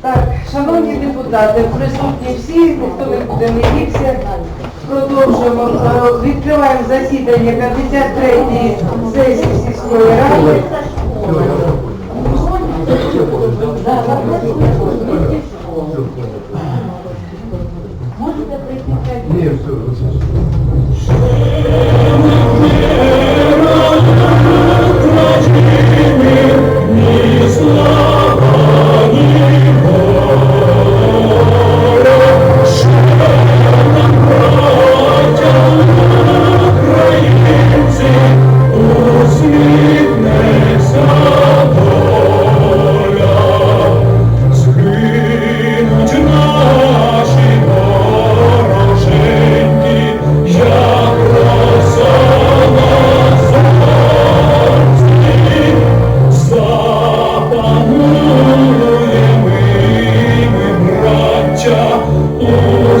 Так, шановні депутати, присутні всі, ніхто не буде дівся. Продовжуємо. Відкриваємо засідання 53-ї сесії сільської ради. У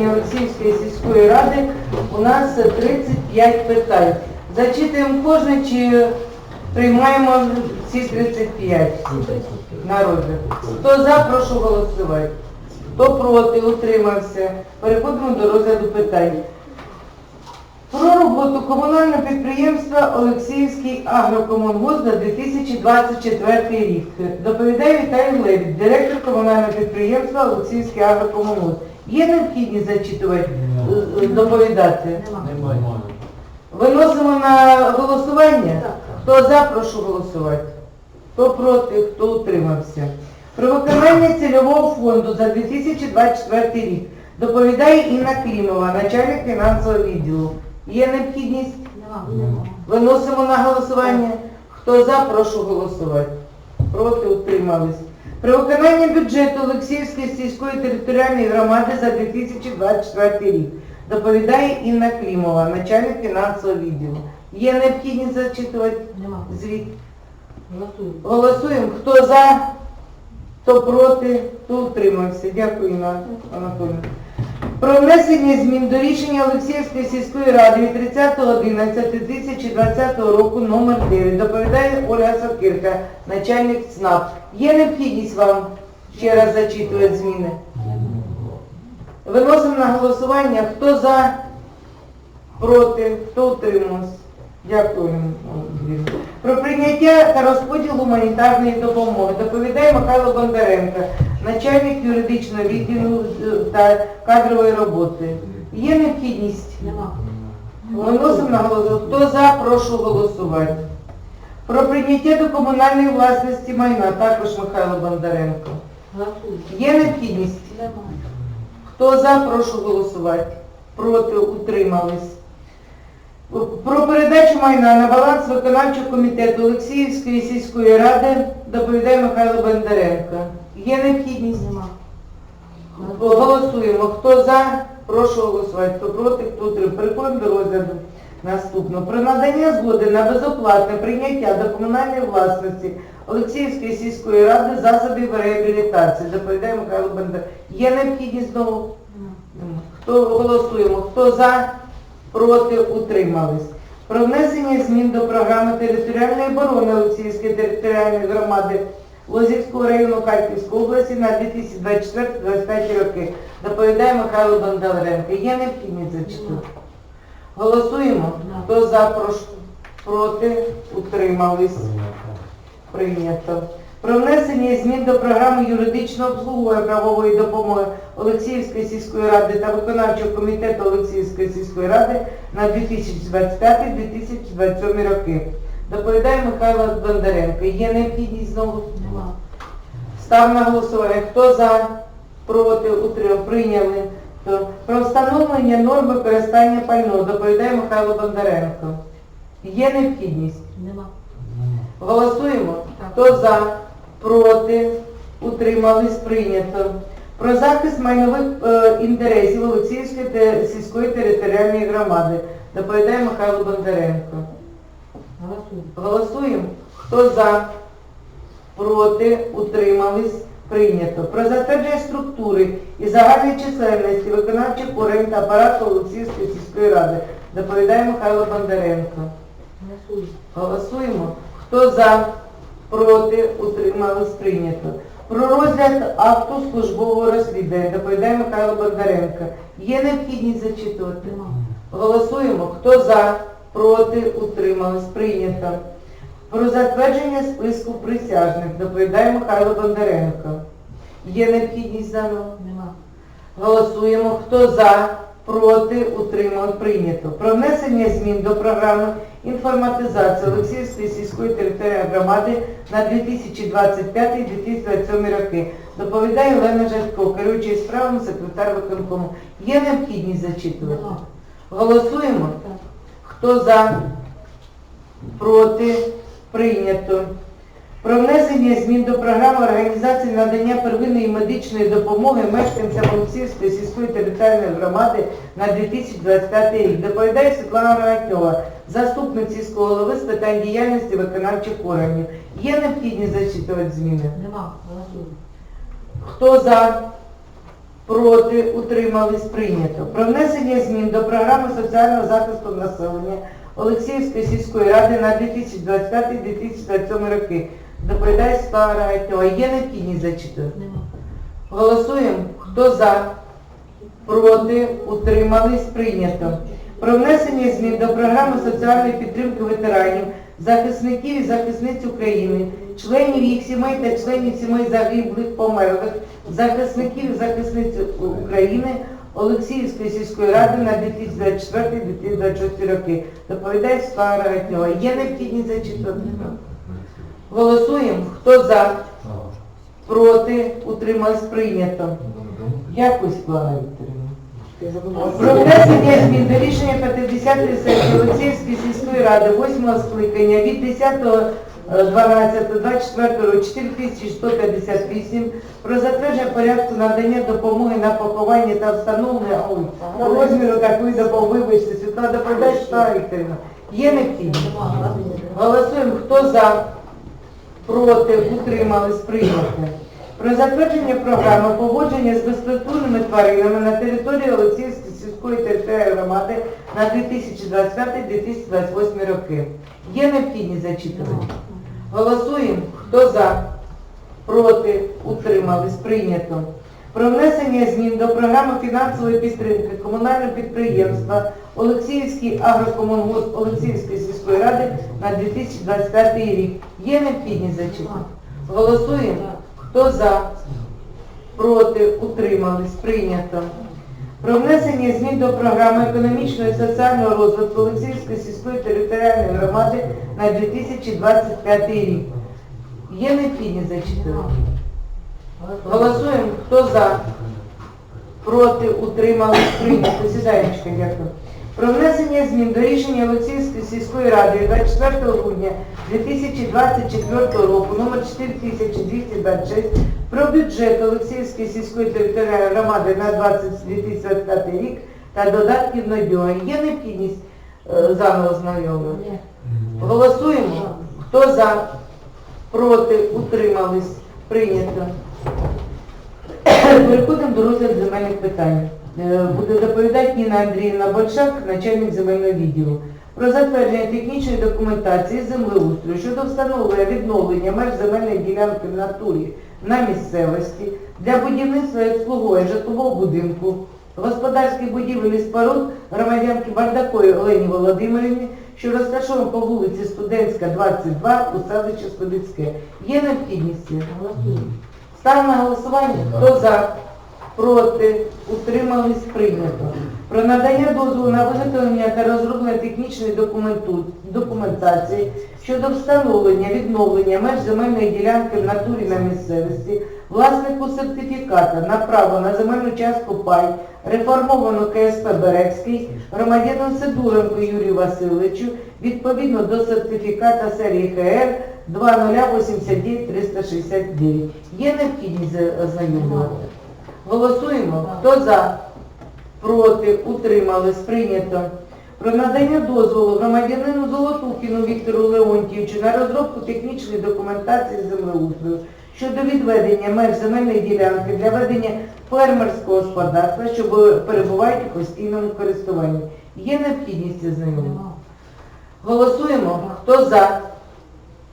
скликання Олексіївської сільської ради у нас 35 питань. Зачитуємо кожне чи приймаємо всі 35 на розгляд. Хто за, прошу голосувати. Хто проти, утримався. Переходимо до розгляду питань. Про роботу комунального підприємства Олексіївський агрокомунгоз на 2024 рік. Доповідає Віталій Левід, директор комунального підприємства Олексіївський агрокомунгоз. Є необхідність зачитувати, е, е, доповідати? Виносимо на голосування? Хто за, прошу голосувати. Хто проти, хто утримався. Про виконання цільового фонду за 2024 рік доповідає Інна Клімова, начальник фінансового відділу. Є необхідність? Виносимо на голосування. Хто за, прошу голосувати. Проти утримались. При виконання бюджету Олексіївської сільської територіальної громади за 2024 рік доповідає Інна Клімова, начальник фінансового відділу. Є необхідність зачитувати звіт? Голосуємо. Хто за, хто проти, хто утримався. Дякую, Інна Анатолійовна. Про внесення змін до рішення Олексіївської сільської ради від 30.11.2020 року номер 9 доповідає Ольга Сокирка, начальник ЦНАП. Є необхідність вам ще раз зачитувати зміни? Виносимо на голосування. Хто за, проти, хто утримався? Дякую. Про прийняття та розподіл гуманітарної допомоги доповідає Михайло Бондаренко, начальник юридичного відділу е, та кадрової роботи. Є необхідність? Виносимо на голосування. Хто за, прошу голосувати. Про прийняття до комунальної власності майна, також Михайло Бондаренко. Є необхідність? Хто за, прошу голосувати. Проти, утримались. Про передачу майна на баланс виконавчого комітету Олексіївської сільської ради доповідає Михайло Бондаренко. Є необхідність? Голосуємо. Хто за, прошу голосувати. Хто проти, хто утримує. Переходимо до розгляду наступного. Про надання згоди на безоплатне прийняття до комунальної власності Олексіївської сільської ради засобів реабілітації. Доповідає Михайло Бондаренко. Є необхідність знову? Хто голосуємо? Хто за, проти, утримались. Про внесення змін до програми територіальної оборони Олексіївської територіальної громади Лозівського району Харківської області на 2024-2025 роки. Доповідає Михайло Бондаренко. Є необхідність зачитати? Голосуємо. Хто за, проти, утримались. Прийнято. про внесення змін до програми юридичного обслуговування правової допомоги Олексіївської сільської ради та виконавчого комітету Олексіївської сільської ради на 2025-2027 роки. Доповідає Михайло Бондаренко. Є необхідність знову? Нема. Став на голосування. Хто за? Проти? Утримав? Прийняли. Про встановлення норм використання пального доповідає Михайло Бондаренко. Є необхідність? Нема. Голосуємо. Хто за? Проти? Утримались? Прийнято. Про захист майнових е, інтересів Олексіївської сільської територіальної громади доповідає Михайло Бондаренко. Голосуємо. Голосуємо. Хто за? Проти? Утримались? Прийнято. Про затвердження структури і загальної чисельності виконавчих органів та апарату Олексіївської сільської ради. Доповідає Михайло Бондаренко. Голосуємо. Голосуємо. Хто за? Проти? Утримались? Прийнято. Про розгляд акту службового розслідування. Доповідає Михайло Бондаренко. Є необхідність зачитувати? Голосуємо. Хто за? Проти? Утримались? Прийнято. Про затвердження списку присяжних. Доповідає Михайло Бондаренко. Є необхідність заново? Нема. Голосуємо. Хто за? Проти? Утримали? Прийнято. Про внесення змін до програми інформатизації Олексіївської сільської територіальної громади на 2025-2027 роки. Доповідає Олена Жадко, керуючий справами секретар виконкому. Є необхідність зачитувати? Голосуємо. Так. Хто за? Проти? Прийнято. Про внесення змін до програми організації надання первинної медичної допомоги мешканцям Олексіївської сільської територіальної громади на 2025 рік. Доповідає Світлана Рогатньова, заступник сільського голови з питань діяльності виконавчих органів. Є необхідність зачитувати зміни? Нема. Голосуємо. Хто за? Проти? Утримались? Прийнято. Про внесення змін до програми соціального захисту населення Олексіївської сільської ради на 2025-2027 роки. Доповідає Світлана Рогатньова. Є необхідність зачитувати? Нема. Голосуємо. Хто за? Проти? Утримались? Прийнято. Про внесення змін до програми соціальної підтримки ветеранів, захисників і захисниць України, членів їх сімей та членів сімей загиблих померлих, захисників і захисниць України Олексіївської сільської ради на 2024-2026 роки. Доповідає Світлана Рогатньова. Є необхідність зачитувати? Нема. Голосуємо. Хто за? Проти? Утримались? Прийнято. Дякую, Світлана Вікторівна. Про внесення змін до рішення 50-ї сесії Олексіївської сільської ради 8 скликання від 10.12.24 року 4158 про затвердження порядку надання допомоги на поховання та встановлення ой, розміру такої допомоги. Вибачте, Світлана доповідач, Світлана Вікторівна. Є необхідність? Голосуємо. Хто за? Проти? Утримались? Прийняти. Про затвердження програми поводження з безпритульними тваринами на території Олексіївської сільської територіальної громади на 2025-2028 роки. Є необхідність зачитувати? Голосуємо. Хто за? Проти? Утримались? Прийнято. Про внесення змін до програми фінансової підтримки комунального підприємства Олексіївський агрокомунгосп Олексіївської сільської ради на 2025 рік. Є необхідність зачитати? Голосуємо. Хто за? Проти? Утримались? Прийнято. Про внесення змін до програми економічного і соціального розвитку Олексіївської сільської територіальної громади на 2025 рік. Є необхідність зачитати? Голосуємо. Хто за? Проти? Утримались? Прийнято. Сідаєчка, дякую. Про внесення змін до рішення Олексіївської сільської ради 24 грудня 2024 року номер 4226 про бюджет Олексіївської сільської територіальної громади на 2025 рік та додатків на нього. Є необхідність е, заново знайомити? Голосуємо. Хто за? Проти? Утримались? Прийнято. Переходимо до розгляду земельних питань. Е, Буде доповідати Ніна Андріївна Большак, начальник земельного відділу. Про затвердження технічної документації землеустрою щодо встановлення відновлення меж земельної ділянки в натурі на місцевості для будівництва і обслуговування житлового будинку, господарських будівель і споруд громадянки Бардакової Олені Володимирівні що розташовано по вулиці Студентська, 22 у селищі Слобідське. Є необхідність? Став на голосування. Хто за? Проти? Утримались? Прийнято. Про надання дозволу на виготовлення та розроблення технічної документації щодо встановлення, відновлення меж земельної ділянки в натурі на місцевості, власнику сертифіката на право на земельну частку пай, реформовано КСП Берегський, громадянину Сидоренко Юрію Васильовичу, відповідно до сертифіката серії ХР 2089369. Є необхідність ознайомлювати? Голосуємо. Хто за? Проти? Утримались? Прийнято. Про надання дозволу громадянину Золотухіну Віктору Леонтійовичу на розробку технічної документації землеустрою щодо відведення меж земельної ділянки для ведення фермерського господарства, що перебувають у постійному користуванні. Є необхідність ознайомлення? Нема. Голосуємо. Хто за?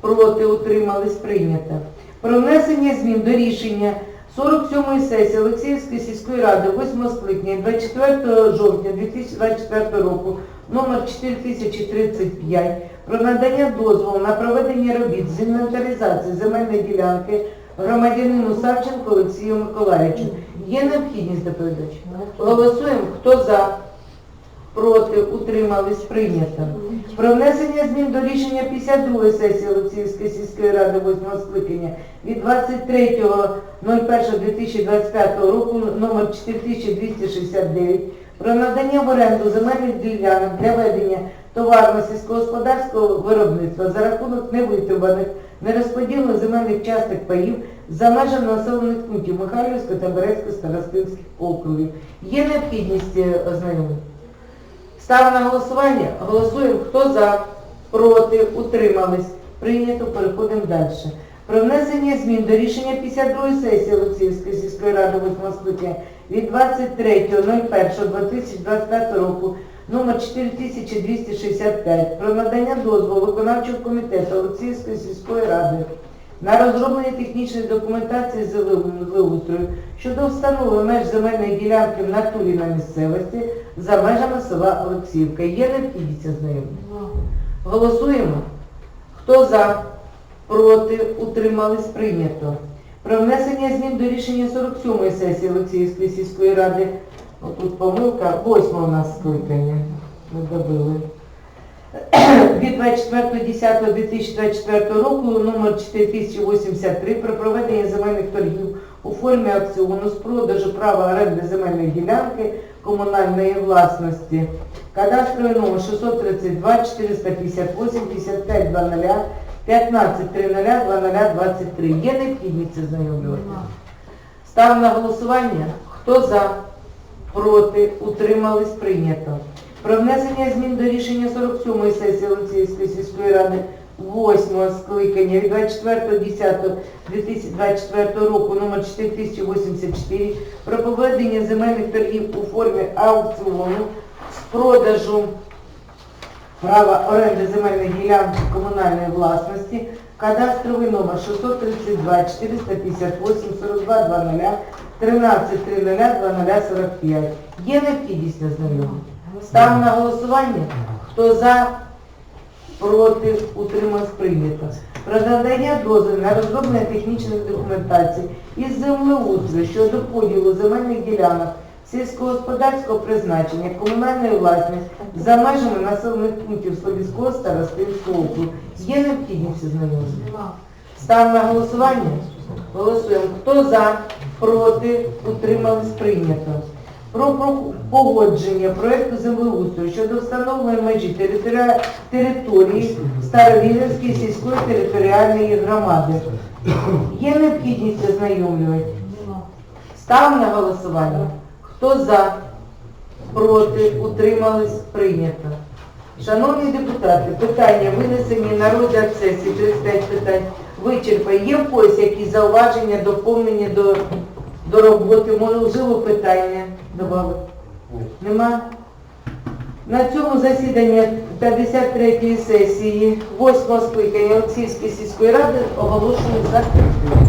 Проти утримались прийнято. Про внесення змін до рішення 47-ї сесії Олексіївської сільської ради 8 скликання 24 жовтня 2024 року номер 4035 про надання дозволу на проведення робіт з інвентаризації земельної ділянки громадянину Савченко Олексію Миколаївичу. Є необхідність доповідача? Голосуємо. Хто за? Проти утримались прийнято. Про внесення змін до рішення 52 сесії Олексіївської сільської ради 8 скликання від 23.01.2025 року номер 4269 про надання в оренду земельних ділянок для ведення товарно-сільськогосподарського виробництва за рахунок невитребаних, нерозподілених земельних часток паїв за межами населених пунктів Михайлівського та Березького старостинських округів. Є необхідність е, ознайомити? Ставимо на голосування. Голосуємо. Хто за? Проти? Утримались? Прийнято. Переходимо далі. Про внесення змін до рішення 52-ї сесії Олексіївської сільської ради 8 скликання від 23.01.2025 року номер 4265 про надання дозволу виконавчого комітету Олексіївської сільської ради на розроблення технічної документації з землеустрою щодо встановлення меж земельної ділянки в натурі на місцевості за межами села Олексіївка. Є необхідність знайомі? Нема. Голосуємо. Хто за? Проти? Утримались? Прийнято. Про внесення змін до рішення 47-ї сесії Олексіївської сільської ради. Отут помилка, 8 у нас скликання. Ми добили. Від 24.10.2024 року номер 4083 про проведення земельних торгів у формі акціону з продажу права оренди земельної ділянки комунальної власності. Кадастровий номер 632 458 55 00 15 30 2023. Є необхідність це знайомлювати? Нема. Став на голосування. Хто за? Проти? Утримались? Прийнято. Про внесення змін до рішення 47-ї сесії Олексіївської сільської ради 8 скликання від 24.10.2024 року номер 4084 про проведення земельних торгів у формі аукціону з продажу права оренди земельної ділянки комунальної власності, кадастровий номер 632 458 42 00 13 30 2045. Є необхідність на знайомі? Ставимо на голосування. Хто за, проти, утримався прийнято. Про надання дозволу на розроблення технічної документації із землеустрою щодо поділу земельних ділянок сільськогосподарського призначення, комунальної власності за межами населених пунктів Слобідського старостинського округу. Є необхідність знайомі? Нема. Ставимо на голосування. Голосуємо. Хто за, проти, утримались прийнято. Про погодження проекту землеустрою щодо встановлення межі території Старовілівської сільської територіальної громади. Є необхідність ознайомлювати? Став на голосування. Хто за, проти, утримались, прийнято. Шановні депутати, питання винесені на розгляд сесії, 35 питань вичерпані. Є в когось якісь зауваження, доповнення до, до роботи, можливо питання додати? Нема? На цьому засіданні 53-ї сесії 8 скликання Олексійської сільської ради оголошую закритою.